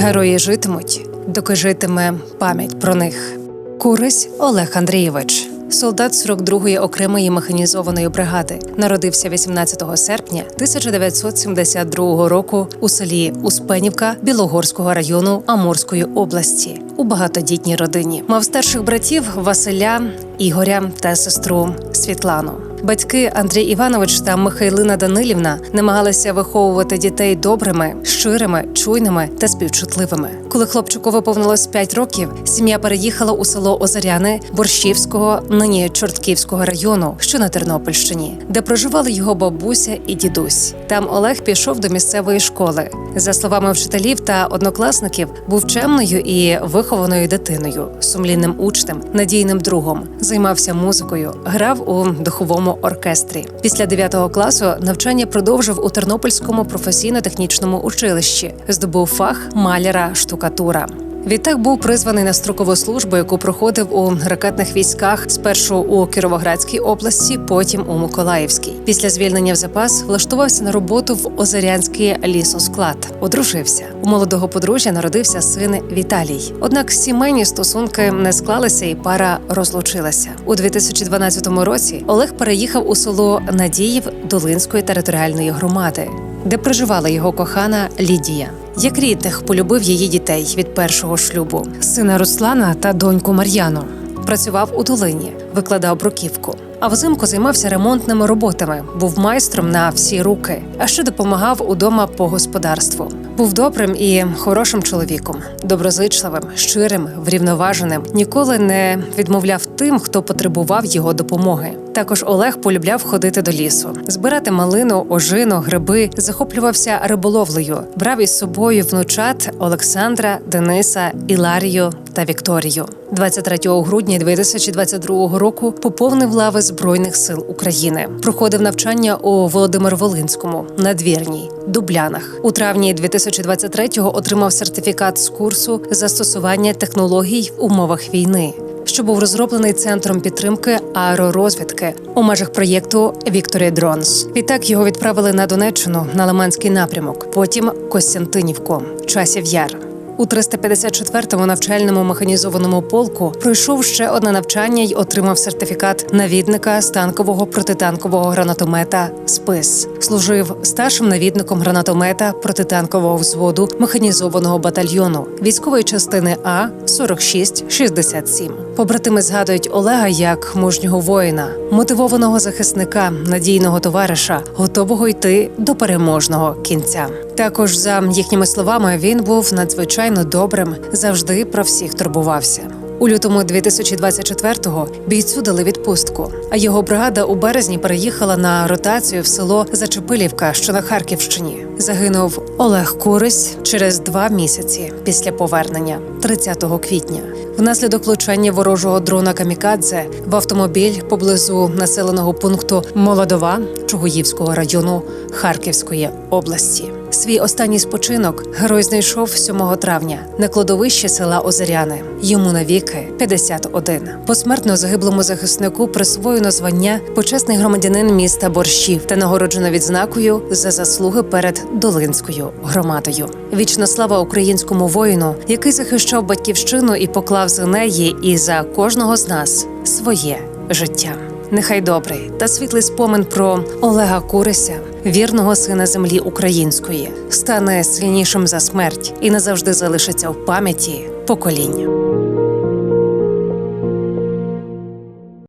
Герої житимуть, доки житиме пам'ять про них. Курись Олег Андрійович, солдат 42-ї окремої механізованої бригади, народився 18 серпня 1972 року у селі Успенівка Білогорського району Амурської області у багатодітній родині. Мав старших братів Василя, Ігоря та сестру Світлану. Батьки Андрій Іванович та Михайлина Данилівна намагалися виховувати дітей добрими, щирими, чуйними та співчутливими. Коли хлопчику виповнилось 5 років, сім'я переїхала у село Озаряни Борщівського, нині Чортківського району, що на Тернопільщині, де проживали його бабуся і дідусь. Там Олег пішов до місцевої школи. За словами вчителів та однокласників, був чемною і вихованою дитиною, сумлінним учнем, надійним другом, займався музикою, грав у духовому оркестрі. Після 9 класу навчання продовжив у Тернопільському професійно-технічному училищі, здобув фах маляра штукатура. Відтак був призваний на строкову службу, яку проходив у ракетних військах спершу у Кіровоградській області, потім у Миколаївській. Після звільнення в запас влаштувався на роботу в Озерянський лісосклад. Одружився. У молодого подружжя народився син Віталій. Однак сімейні стосунки не склалися, і пара розлучилася. У 2012 році Олег переїхав у село Надіїв Долинської територіальної громади, де проживала його кохана Лідія. Як рідних полюбив її дітей від першого шлюбу, сина Руслана та доньку Мар'яну. Працював у Долині, викладав бруківку. А взимку займався ремонтними роботами, був майстром на всі руки, а ще допомагав удома по господарству. Був добрим і хорошим чоловіком, доброзичливим, щирим, врівноваженим. Ніколи не відмовляв тим, хто потребував його допомоги. Також Олег полюбляв ходити до лісу, збирати малину, ожину, гриби, захоплювався риболовлею, брав із собою внучат Олександра, Дениса, Іларію та Вікторію. 23 грудня 2022 року поповнив лави Збройних сил України. Проходив навчання у Володимир-Волинському, надвірній, Дублянах. У травні 2023-го отримав сертифікат з курсу застосування технологій в умовах війни що був розроблений центром підтримки аеророзвідки у межах проєкту Вікторія Дронс. Відтак його відправили на Донеччину на Лиманський напрямок, потім Костянтинівку, часів яр. У 354-му навчальному механізованому полку пройшов ще одне навчання й отримав сертифікат навідника з танкового протитанкового гранатомета Спис. Служив старшим навідником гранатомета протитанкового взводу механізованого батальйону військової частини А 4667. Побратими згадують Олега як мужнього воїна, мотивованого захисника, надійного товариша, готового йти до переможного кінця. Також за їхніми словами він був надзвичайно добрим, завжди про всіх турбувався. У лютому 2024-го бійцю дали відпустку. А його бригада у березні переїхала на ротацію в село Зачепилівка, що на Харківщині. Загинув Олег Курись через два місяці після повернення, 30 квітня. Внаслідок влучання ворожого дрона Камікадзе в автомобіль поблизу населеного пункту Молодова Чугуївського району Харківської області. Свій останній спочинок герой знайшов 7 травня на кладовищі села Озеряни. Йому навіки 51. Посмертно загиблому захиснику присвоєно звання почесний громадянин міста Борщів та нагороджено відзнакою за заслуги перед Долинською громадою. Вічна слава українському воїну, який захищав батьківщину і поклав за неї і за кожного з нас своє життя. Нехай добрий та світлий спомин про Олега Курися, вірного сина землі української, стане сильнішим за смерть і назавжди залишиться в пам'яті покоління.